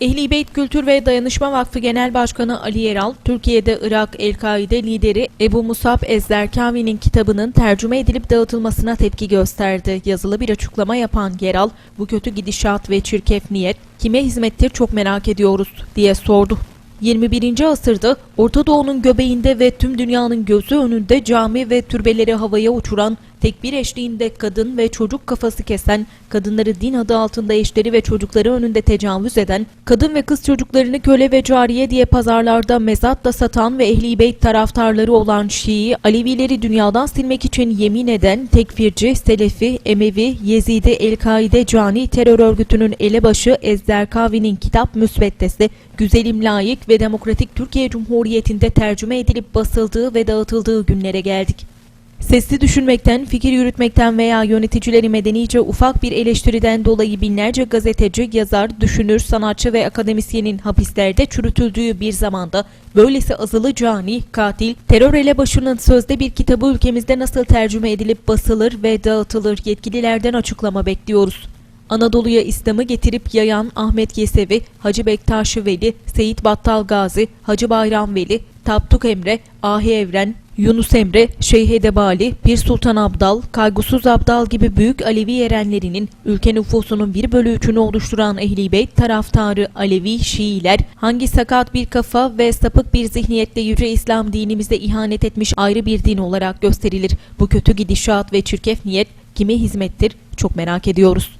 Ehli Beyt Kültür ve Dayanışma Vakfı Genel Başkanı Ali Yeral, Türkiye'de Irak El-Kaide lideri Ebu Musab Ezzerkavi'nin kitabının tercüme edilip dağıtılmasına tepki gösterdi. Yazılı bir açıklama yapan Yeral, bu kötü gidişat ve çirkef niyet kime hizmettir çok merak ediyoruz diye sordu. 21. asırda Orta Doğu'nun göbeğinde ve tüm dünyanın gözü önünde cami ve türbeleri havaya uçuran, tekbir eşliğinde kadın ve çocuk kafası kesen, kadınları din adı altında eşleri ve çocukları önünde tecavüz eden, kadın ve kız çocuklarını köle ve cariye diye pazarlarda mezatla satan ve ehli beyt taraftarları olan Şii, Alevileri dünyadan silmek için yemin eden tekfirci, Selefi, Emevi, Yezidi, El-Kaide cani terör örgütünün elebaşı Ezzerkavi'nin kitap müsveddesi, güzelim layık ve demokratik Türkiye Cumhuriyeti'nde tercüme edilip basıldığı ve dağıtıldığı günlere geldik. Sesli düşünmekten, fikir yürütmekten veya yöneticileri medenice ufak bir eleştiriden dolayı binlerce gazeteci, yazar, düşünür, sanatçı ve akademisyenin hapislerde çürütüldüğü bir zamanda böylesi azılı cani, katil, terör elebaşının sözde bir kitabı ülkemizde nasıl tercüme edilip basılır ve dağıtılır yetkililerden açıklama bekliyoruz. Anadolu'ya İslam'ı getirip yayan Ahmet Yesevi, Hacı Bektaşi Veli, Seyit Battal Gazi, Hacı Bayram Veli, Tapduk Emre, Ahi Evren, Yunus Emre, Şeyh Edebali, Pir Sultan Abdal, Kaygusuz Abdal gibi büyük Alevi erenlerinin ülke nüfusunun bir bölü üçünü oluşturan Ehli Beyt taraftarı Alevi Şiiler hangi sakat bir kafa ve sapık bir zihniyetle Yüce İslam dinimize ihanet etmiş ayrı bir din olarak gösterilir. Bu kötü gidişat ve çirkef niyet kime hizmettir çok merak ediyoruz.